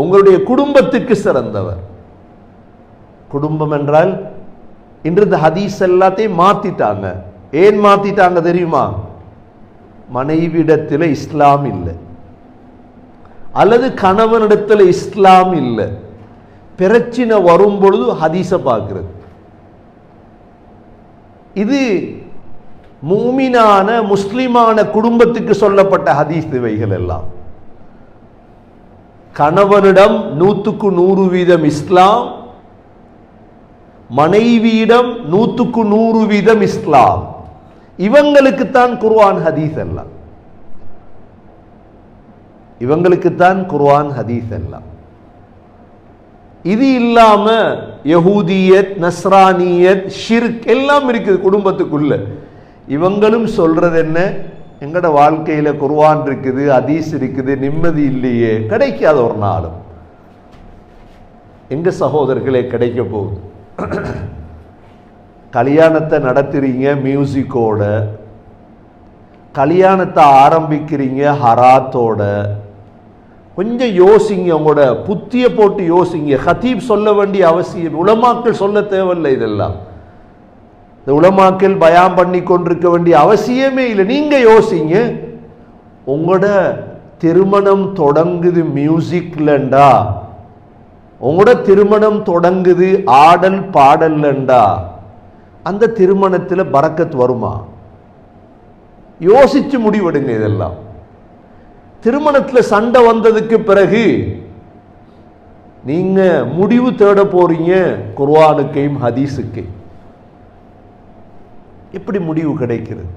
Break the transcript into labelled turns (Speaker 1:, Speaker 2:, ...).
Speaker 1: உங்களுடைய குடும்பத்துக்கு சிறந்தவர். குடும்பம் என்றால் இன்று இந்த ஹதீஸ் எல்லாத்தையும் மாத்திட்டாங்க. ஏன் மாத்திட்டாங்க தெரியுமா? மனைவிடத்தில் இஸ்லாம் இல்லை. அல்லது கணவனிடத்தில் இஸ்லாம் இல்லை. பிரச்சனை வரும் பொழுது ஹதீஸை பார்க்கிறது. இது மூமினான முஸ்லிமான குடும்பத்துக்கு சொல்லப்பட்ட ஹதீஸ் இவைகள் எல்லாம். கணவனிடம் நூற்றுக்கு நூறு வீதம் இஸ்லாம் மனைவியிடம் நூற்றுக்கு நூறு வீதம் இஸ்லாம். இவங்களுக்குத்தான் குர்வான் ஹதீஸ் எல்லாம். இவங்களுக்குத்தான் குர்வான் ஹதீஸ் எல்லாம். இது இல்லாம யகூதியத் நஸ்ரானியத் ஷிர்க் எல்லாம் இருக்குது குடும்பத்துக்குள்ள. இவங்களும் சொல்றது என்ன? எங்கட வாழ்க்கையில் குர்ஆன் இருக்குது அதீஸ் இருக்குது நிம்மதி இல்லையே கிடைக்காத ஒரு நாளும். எங்கள் சகோதரர்களே கிடைக்க போகுது. கல்யாணத்தை நடத்துறீங்க மியூசிக்கோட கல்யாணத்தை ஆரம்பிக்கிறீங்க ஹராத்தோட. கொஞ்சம் யோசிங்க உங்களோட புத்தியை போட்டு யோசிங்க. ஹதீப் சொல்ல வேண்டிய அவசியம் உலமாக்கள் சொல்ல தேவையில்லை இதெல்லாம். இந்த உலமாக்கள் பயம் பண்ணி கொண்டிருக்க வேண்டிய அவசியமே இல்லை. நீங்கள் யோசிங்க உங்களோட திருமணம் தொடங்குது மியூசிக்லண்டா உங்களோட திருமணம் தொடங்குது ஆடல் பாடல்லண்டா? அந்த திருமணத்தில் பறக்கத் வருமா? யோசிச்சு முடிவெடுங்க இதெல்லாம். திருமணத்தில் சண்டை வந்ததுக்கு பிறகு நீங்கள் முடிவு தேட போறீங்க குர்வானுக்கையும் ஹதீஸுக்கு இப்படி முடிவு கிடைக்கிறது?